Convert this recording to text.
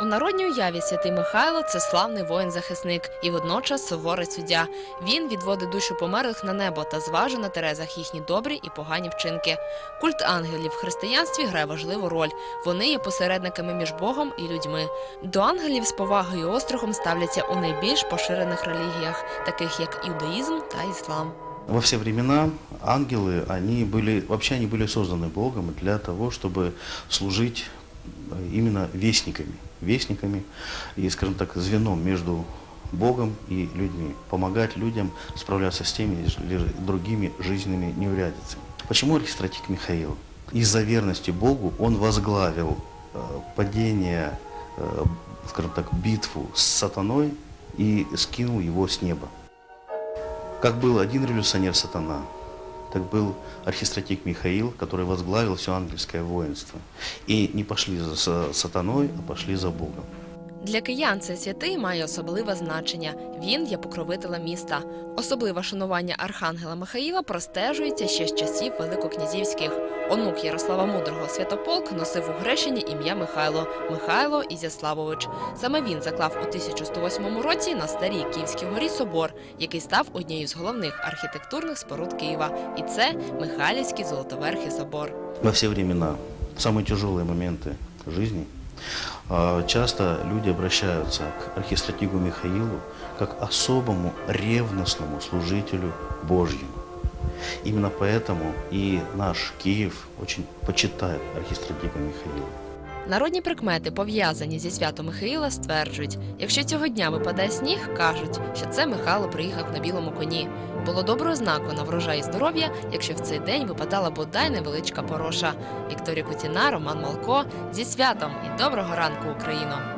У народній уяві святий Михайло це славний воїн-захисник і водночас суворий суддя. Він відводить душу померлих на небо та зважує на терезах їхні добрі і погані вчинки. Культ ангелів в християнстві грає важливу роль. Вони є посередниками між Богом і людьми. До ангелів з повагою і острахом ставляться у найбільш поширених релігіях, таких як іудаїзм та іслам. Во все времена ангелы, они были, вообще они были созданы Богом для того, чтобы служить э, Именно вестниками. Вестниками и, скажем так, звеном между Богом и людьми. Помогать людям справляться с теми или другими жизненными неурядицами. Почему архистратик Михаил? Из-за верности Богу он возглавил э, падение, э, скажем так, битву с сатаной и скинул его с неба. Как был один революционер сатана, так был архистратик Михаил, который возглавил все ангельское воинство. И не пошли за сатаной, а пошли за Богом. Для киян цей святий має особливе значення. Він є покровителем міста. Особливе шанування архангела Михаїла простежується ще з часів великокнязівських. Онук Ярослава Мудрого Святополк носив у Грещині ім'я Михайло Михайло Ізяславович. Саме він заклав у 1108 році на старій Київській горі собор, який став однією з головних архітектурних споруд Києва. І це Михайлівський золотоверхий собор. Во все времена, в самые тяжелые моменты жизни, а, часто люди обращаются к архистратигу Михаилу как особому ревностному служителю Божьему. Именно поэтому и наш Киев очень почитает архистратига Михаила. Народні прикмети, пов'язані зі святом Михаїла, стверджують, якщо цього дня випадає сніг, кажуть, що це Михайло приїхав на білому коні. Було доброю знаку на врожай і здоров'я, якщо в цей день випадала бодай невеличка пороша. Вікторія Кутіна, Роман Малко зі святом і доброго ранку, Україно!